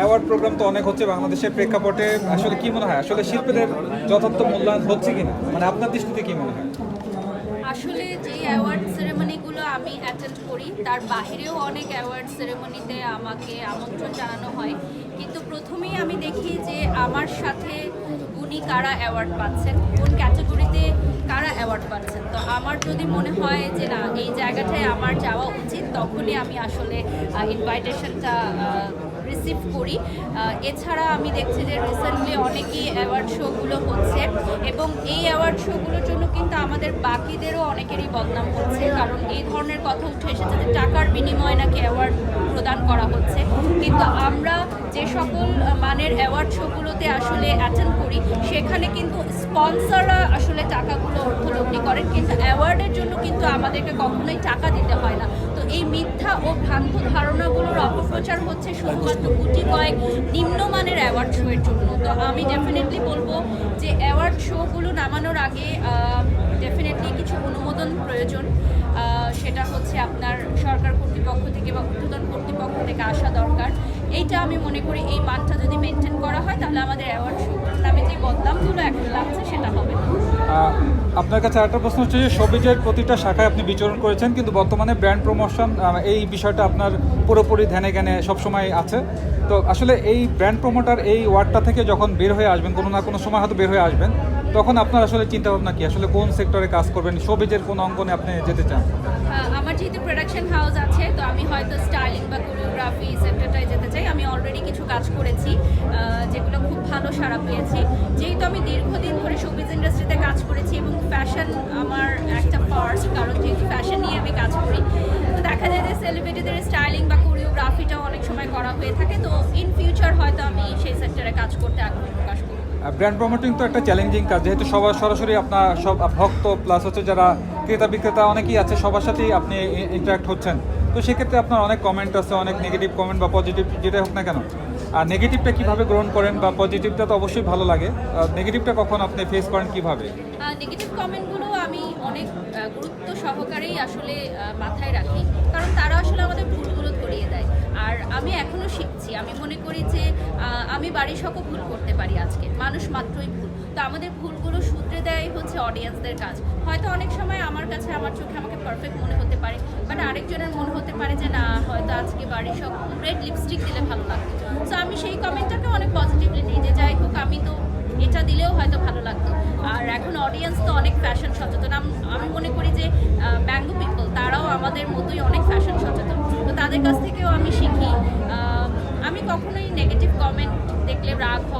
Award programme তো অনেক হচ্ছে বাংলাদেশের প্রেক্ষাপটে। আসলে কি মনে হয়? আসলে শিল্পীদের যথার্থ মূল্যায়ন হচ্ছে কিনা মানে আপনার দৃষ্টিতে কি মনে হয়? আসলে যে অ্যাওয়ার্ড সেরেমনিগুলো আমি অ্যাটেন্ড করি, তার বাহিরেও অনেক অ্যাওয়ার্ড সেরেমনিতে আমাকে আমন্ত্রণ জানানো হয়। কিন্তু প্রথমেই আমি দেখি যে আমার সাথে উনি কারা অ্যাওয়ার্ড পাচ্ছেন, কোন ক্যাটাগরিতে কারা অ্যাওয়ার্ড পাচ্ছেন। তো আমার যদি মনে হয় যে না, এই জায়গাটায় আমার যাওয়া উচিত, তখনই আমি আসলে ইনভাইটেশনটা রিসিভ করি। এছাড়া আমি দেখছি যে রিসেন্টলি অনেকেই অ্যাওয়ার্ড শোগুলো হচ্ছে এবং এই অ্যাওয়ার্ড শোগুলো আমাদের বাকিদেরও অনেকেরই বদনাম হচ্ছে, কারণ এই ধরনের কথা উঠে এসেছে যে টাকার বিনিময়ে নাকি অ্যাওয়ার্ড প্রদান করা হচ্ছে। কিন্তু আমরা যে সকল মানের অ্যাওয়ার্ড শোগুলোতে আসলে অ্যাটেন্ড করি, সেখানে কিন্তু স্পন্সররা আসলে টাকাগুলো অর্থলগ্নি করেন, কিন্তু অ্যাওয়ার্ডের জন্য কিন্তু আমাদেরকে কখনোই টাকা দিতে হয় না। তো এই মিথ্যা ও ভ্রান্ত ধারণাগুলোর অপপ্রচার হচ্ছে শুধুমাত্র গুটি কয়েক নিম্নমানের অ্যাওয়ার্ড শোয়ের জন্য। তো আমি ডেফিনেটলি বলব যে অ্যাওয়ার্ড শোগুলো নামানোর আগে ডেফিনেটলি কিছু অনুমোদন প্রয়োজন। সেটা হচ্ছে আপনার সরকার কর্তৃপক্ষ থেকে বা ঊর্ধ্বতন কর্তৃপক্ষ থেকে আসা দরকার। এইটা আমি মনে করি এই মানটা যদি মেনটেন করা হয়, তাহলে আমাদের অ্যাওয়ার্ড নামে যে বদনামগুলো এখন লাগছে, সেটা হবে আপনার কাছে একটা প্রশ্ন হচ্ছে যে সবিজের প্রতিটা শাখায় আপনি বিচরণ করেছেন, কিন্তু বর্তমানে ব্র্যান্ড প্রমোশন এই বিষয়টা আপনার পুরোপুরি ধ্যানে জ্ঞানে সবসময় আছে। তো আসলে এই ব্র্যান্ড প্রমোটার এই ওয়ার্ডটা থেকে যখন বের হয়ে আসবেন, কোনো না কোনো সময় হয়তো বের হয়ে আসবেন। তখন আপনার আসলে চিন্তা ভাবনা কি? আসলে কোন সেক্টরে কাজ করবেন? সবিজের কোন অঙ্গনে আপনি যেতে চান? আমার যেহেতু প্রোডাকশন হাউস আছে, তো আমি হয়তো স্টাইলিং বা কোরিওগ্রাফি সেক্টরটায় যেতে চাই। আমি অলরেডি কিছু কাজ করেছি যেগুলো খুব ভালো সাড়া পেয়েছি। যেহেতু আমি দীর্ঘদিন ধরে শোবিজ ইন্ডাস্ট্রিতে কাজ করেছি এবং ফ্যাশন আমার একটা পার্ট কারণ যেহেতু ফ্যাশন নিয়ে আমি কাজ করি, তো দেখা যায় যে সেলিব্রিটিদের স্টাইলিং বা কোরিওগ্রাফিটাও অনেক সময় করা হয়ে থাকে। তো ইন ফিউচার হয়তো আমি সেই সেক্টরে কাজ করতে আগ্রহ প্রকাশ করব। ব্র্যান্ড প্রমোটিং তো একটা চ্যালেঞ্জিং কাজ, যেহেতু সবার সরাসরি আপনার সব ভক্ত প্লাস হচ্ছে যারা ক্রেতা বিক্রেতা অনেকেই আছে, সবার সাথেই আপনি ইন্টারাক্ট হচ্ছেন। তো সেক্ষেত্রে আপনার অনেক কমেন্ট আছে, অনেক নেগেটিভ কমেন্ট বা পজিটিভ যেটাই হোক না কেন। আর নেগেটিভটা কীভাবে গ্রহণ করেন বা পজিটিভটা তো অবশ্যই ভালো লাগে। নেগেটিভটা কখন আপনি ফেস করেন কীভাবে? নেগেটিভ কমেন্টগুলো আমি অনেক গুরুত্ব সহকারেই আসলে মাথায় রাখি। কারণ তারা আসলে আমাদের ভুলগুলো ধরিয়ে দেয়। আর আমি এখনও বাড়ির সকল ভুল করতে পারি আজকে। মানুষ মাত্রই ভুল। তো আমাদের ভুলগুলো শুধরে দেয় হচ্ছে অডিয়েন্সদের কাজ। হয়তো অনেক সময় আমার কাছে, আমার চোখে আমাকে পারফেক্ট মনে হতে পারে বাট আরেকজনের মনে হতে পারে যে, না, হয়তো আজকে বাড়ির সব রেড লিপস্টিক দিলে ভালো লাগতো। তো আমি সেই কমেন্টটাকে অনেক পজিটিভলি নিই যে, যাই হোক, আমি তো এটা দিলেও হয়তো ভালো লাগতো। আর এখন অডিয়েন্স তো অনেক ফ্যাশন সচেতন। আমি মনে করি যে ব্যাঙ্গো পিপল তারাও আমাদের মতোই অনেক ফ্যাশন সচেতন। তো তাদের কাছ থেকেও আমি শিখি আমি কখনোই নেগেটিভ কমেন্ট দেখলে রাগ হওয়া